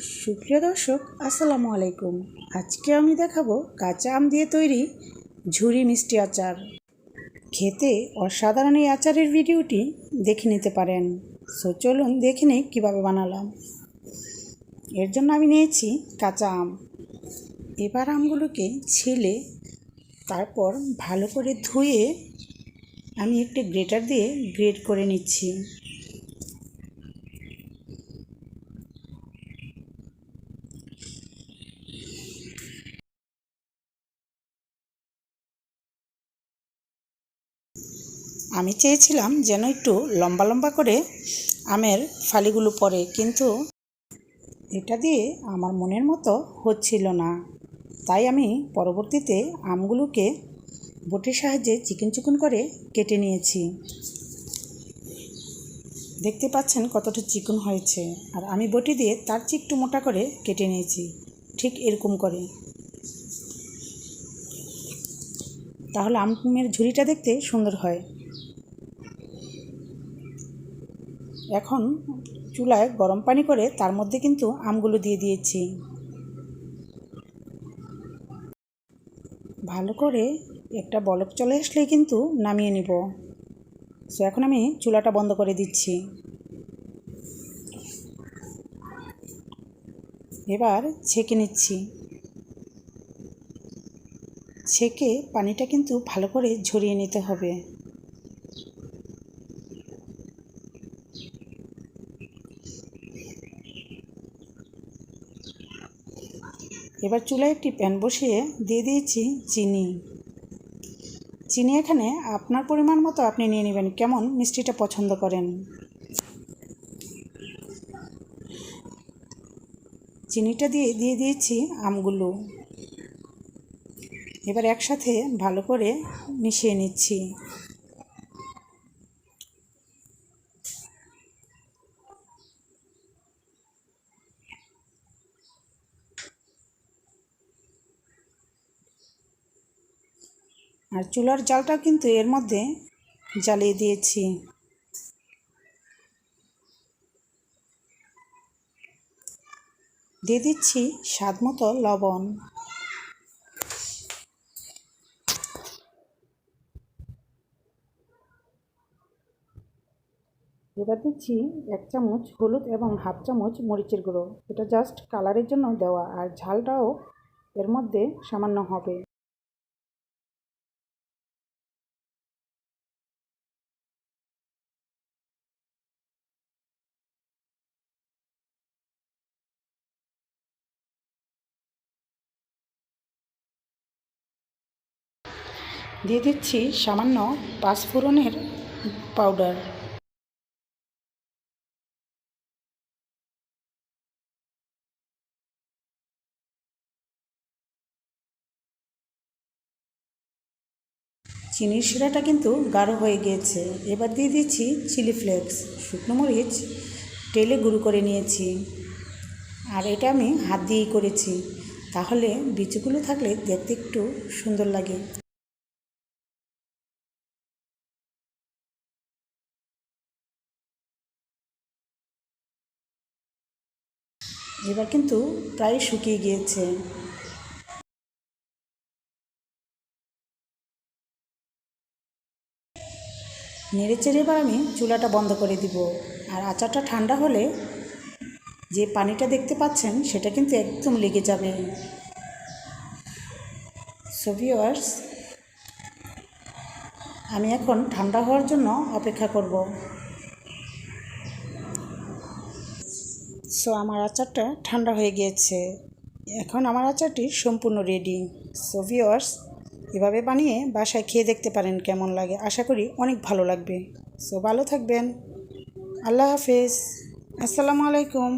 সুপ্রিয় দর্শক, আসসালামু আলাইকুম। আজকে আমি দেখাবো কাঁচা আম দিয়ে তৈরি ঝুরি মিষ্টি আচার। খেতে অসাধারণ এই আচারের ভিডিওটি দেখে নিতে পারেন। সো চলুন দেখে নিই কীভাবে বানালাম। এর জন্য আমি নিয়েছি কাঁচা আম। এবার আমগুলোকে ছিলে তারপর ভালো করে ধুয়ে আমি একটি গ্রেটার দিয়ে গ্রেট করে নিচ্ছি। আমি চেয়েছিলাম যেন একটু লম্বা লম্বা করে আমের ফালিগুলো পরে কিন্তু এটা দিয়ে আমার মনের মতো হচ্ছিল না। তাই আমি পরবর্তীতে আমগুলোকে বটির সাহায্যে চিকন চিকন করে কেটে নিয়েছি। দেখতে পাচ্ছেন কতটা চিকন হয়েছে, আর আমি বটি দিয়ে তার চেয়ে একটু মোটা করে কেটে নিয়েছি, ঠিক এরকম করে। তাহলে আমের ঝুড়িটা দেখতে সুন্দর হয়। এখন চুলায় গরম পানি করে তার মধ্যে কিন্তু আমগুলো দিয়ে দিয়েছি। ভালো করে একটা বলক চলে আসলেই কিন্তু নামিয়ে নিব। সো এখন আমি চুলাটা বন্ধ করে দিচ্ছি। এবার ছেঁকে নিচ্ছি। ছেঁকে পানিটা কিন্তু ভালো করে ঝরিয়ে নিতে হবে। এবার চুলায় একটি প্যান বসিয়ে দিয়ে দিয়েছি চিনি। চিনি এখানে আপনার পরিমাণ মতো আপনি নিয়ে নেবেন, কেমন মিষ্টিটা পছন্দ করেন। চিনিটা দিয়ে দিয়ে দিয়েছি আমগুলো। এবার একসাথে ভালো করে মিশিয়ে নিচ্ছি। আর চুলার জালটা কিন্তু এর মধ্যে জ্বালিয়ে দিয়েছি। দিয়ে দিচ্ছি স্বাদ মতো লবণ। এবার দিচ্ছি এক চামচ হলুদ এবং হাফ চামচ মরিচের গুঁড়ো। এটা জাস্ট কালারের জন্য দেওয়া, আর ঝালটাও এর মধ্যে সামান্য হবে। দিয়ে দিচ্ছি সামান্য পাঁচফোড়নের পাউডার। চিনির শিরাটা কিন্তু গাঢ় হয়ে গিয়েছে। এবার দিয়ে দিচ্ছি চিলি ফ্লেক্স, শুকনো মরিচ, তেলে গুঁড়ো করে নিয়েছি। আর এটা আমি হাত দিয়েই করেছি। তাহলে বিচিগুলো থাকলে দেখতে একটু সুন্দর লাগে। এবার কিন্তু প্রায় শুকিয়ে গিয়েছে। নেড়ে চেড়ে এবার আমি চুলাটা বন্ধ করে দিব। আর আচারটা ঠান্ডা হলে যে পানিটা দেখতে পাচ্ছেন, সেটা কিন্তু একদম লেগে যাবে। সো ভিওয়ার্স আমি এখন ঠান্ডা হওয়ার জন্য অপেক্ষা করব। সো আমার আচারটা ঠান্ডা হয়ে গিয়েছে। এখন আমার আচারটি সম্পূর্ণ রেডি সো ভিওয়ার্স এভাবে বানিয়ে বাসায় খেয়ে দেখতে পারেন কেমন লাগে। আশা করি অনেক ভালো লাগবে। সো ভালো থাকবেন। আল্লাহ হাফিজ। আসসালামু আলাইকুম।